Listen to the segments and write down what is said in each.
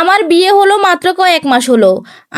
আমার বিয়ে হলো মাত্র কয়েক মাস হলো।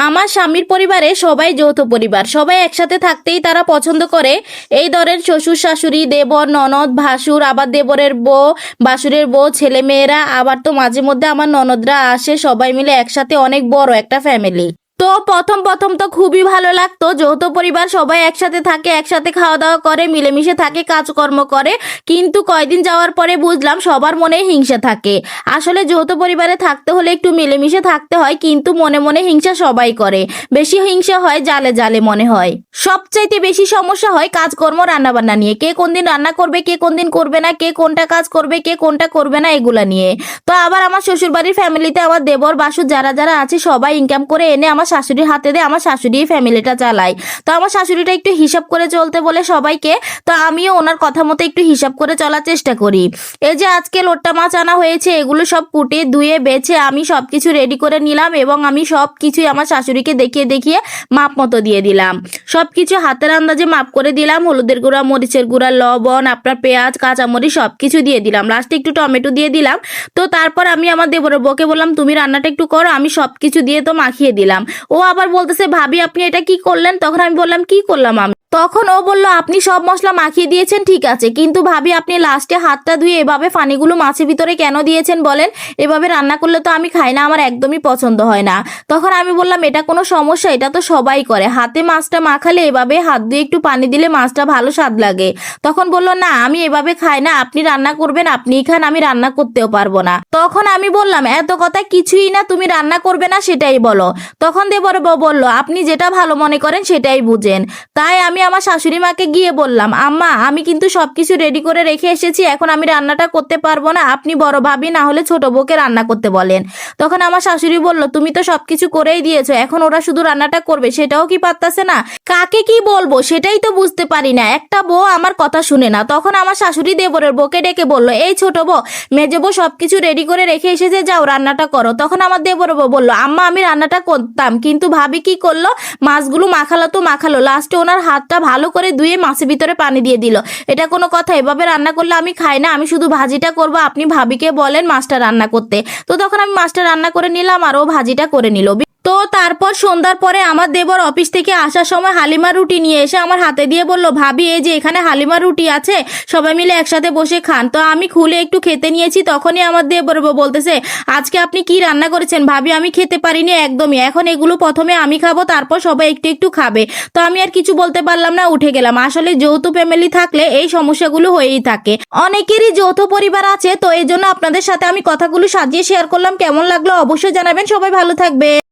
আমার স্বামীর পরিবারে সবাই যৌথ পরিবার। সবাই একসাথে থাকতেই তারা পছন্দ করে। এই দরের শ্বশুর, শাশুড়ি, দেবর, ননদ, ভাসুর, আবার দেবরের বউ বাসুরের বউ ছেলে মেয়েরা আবার তো মাঝে মধ্যে আমার ননদরা আসে। সবাই মিলে একসাথে অনেক বড় একটা ফ্যামিলি তো প্রথম প্রথম তো খুবই ভালো লাগতো। যৌথ পরিবার সবাই একসাথে থাকে, একসাথে খাওয়া দাওয়া করে, মিলেমিশে থাকে, কাজকর্ম করে। কিন্তু কয়দিন যাওয়ার পরে বুঝলাম সবার মনে হিংসা থাকে। আসলে যৌথ পরিবারে থাকতে হলে একটু মিলেমিশে থাকতে হয়, কিন্তু মনে মনে হিংসা সবাই করে। বেশি হিংসা হয় জালে জালে মনে হয়। সবচাইতে বেশি সমস্যা হয় কাজকর্ম, রান্নাবান্না নিয়ে। কে কোন দিন রান্না করবে, কে কোন দিন করবে না, কে কোনটা কাজ করবে, কে কোনটা করবে না, এগুলা নিয়ে। তো আবার আমার শ্বশুরবাড়ির ফ্যামিলিতে আমার দেবর, বাসুর যারা যারা আছে, সবাই ইনকাম করে এনে আমার শাশুড়ির হাতে দেয় আমার শাশুড়ি ফ্যামিলিটা চালায়। তো আমার শাশুড়িটা একটু হিসাব করে চলতে বলে সবাইকে, তো আমিও ওনার কথা মতো একটু হিসাব করে চলার চেষ্টা করি। এই যে আজকে লোট্টা মাছ আনা হয়েছে, এগুলো সব কুটে, ধুয়ে, বেছে আমি সব কিছু রেডি করে নিলাম এবং আমি সব কিছুই আমার শাশুড়িকে দেখিয়ে দেখিয়ে মাপ মতো দিয়ে দিলাম। সব কিছু হাতের আন্দাজে মাপ করে দিলাম, হলুদের গুঁড়া, মরিচের গুঁড়া, লবণ, আপনার পেঁয়াজ, কাঁচামরিচ সব কিছু দিয়ে দিলাম। লাস্টে একটু টমেটো দিয়ে দিলাম। তো তারপর আমি আমার দেবরের বউকে বললাম, তুমি রান্নাটা একটু করো, আমি সব কিছু দিয়ে তো মাখিয়ে দিলাম। ও আবার বলতেছে ভাবি আপনি এটা কি করলেন? তখন আমি বললাম কি করলাম আমি? তখন ও বলল, আপনি সব মশলা মাখিয়ে দিয়েছেন, ঠিক আছে। কিন্তু ভাবি, আপনি লাস্টে হাতটা ধুয়ে এভাবে ফানিগুলো মাছের ভিতরে কেন দিয়েছেন বলেন? এভাবে রান্না করলে তো আমি খাই না, আমার একদমই পছন্দ হয় না। তখন আমি বললাম, এটা কোনো সমস্যা, এটা তো সবাই করে। হাতে মাছটা মাখালে এভাবে হাত দিয়ে একটু পানি দিলে মাছটা ভালো স্বাদ লাগে। তখন বলল, না, আমি এভাবে খাই না, আপনি রান্না করবেন, আপনিই খান, আমি রান্না করতেও পারব না। তখন আমি বললাম, এত কথা কিছুই না, তুমি রান্না করবে না, সেটাই বলো। তখন দেবর বলল, আপনি যেটা ভালো মনে করেন, সেটাই বুঝেন। তাই আমি আমার শাশুড়ি মাকে গিয়ে বললাম, আম্মা, আমি কিন্তু সব কিছু রেডি করে রেখে এসেছি, এখন আমি রান্নাটা করতে পারব না। আপনি বড় ভাবি, না হলে ছোট বউকে রান্না করতে বলেন। তখন আমার শাশুড়ি বলল, তুমি তো সব কিছু করেই দিয়েছ, এখন ওরা শুধু রান্নাটা করবে, সেটাও কি পারতাছে না? কাকে কি বলব, সেটাই তো বুঝতে পারি না, একটা বউ আমার কথা শুনে না। তখন আমার শাশুড়ি দেবরের বউকে ডেকে বলল, এই ছোট বউ, মেজে বউ সব কিছু রেডি করে রেখে এসেছে, যাও রান্নাটা করো। তখন আমার দেবর বউ বলল, আম্মা, আমি রান্নাটা করতাম, কিন্তু ভাবি কি করল? মাছগুলো মাখালো তো মাখালো লাস্টে ওনার হাতটা ভালো করে ধুয়ে মাছের ভিতরে পানি দিয়ে দিল। এটা কোনো কথা, এভাবে রান্না করলে আমি খাই না, আমি শুধু ভাজিটা করব। আপনি ভাবিকে বলেন মাছটা রান্না করতে। তো তখন আমি মাছটা রান্না করে নিলাম আর ও ভাজিটা করে নিল। তো তারপর সন্ধ্যার পরে আমার দেবর অফিস থেকে আসার সময় হালিমা রুটি নিয়ে এসে আমার হাতে দিয়ে বলল, ভাবি, এই যে এখানে হালিমা রুটি আছে, সবাই মিলে একসাথে বসে খান। তো আমি খুলে একটু খেতে নিয়েছি, তখনই আমার দেবর বলতেছে, আজকে আপনি কি রান্না করেছেন? ভাবি, আমি খেতে পারিনি একদমই। এখন এগুলো প্রথমে আমি খাব, তারপর সবাই একটু একটু খাবে। তো আমি আর কিছু বলতে পারলাম না, উঠে গেলাম। আসলে যৌথ ফ্যামিলি থাকলে এই সমস্যাগুলো হয়েই থাকে। অনেকেরই যৌথ পরিবার আছে, তো এই জন্য আপনাদের সাথে আমি কথাগুলো সাজিয়ে শেয়ার করলাম। কেমন লাগল অবশ্যই জানাবেন। সবাই ভালো থাকবে।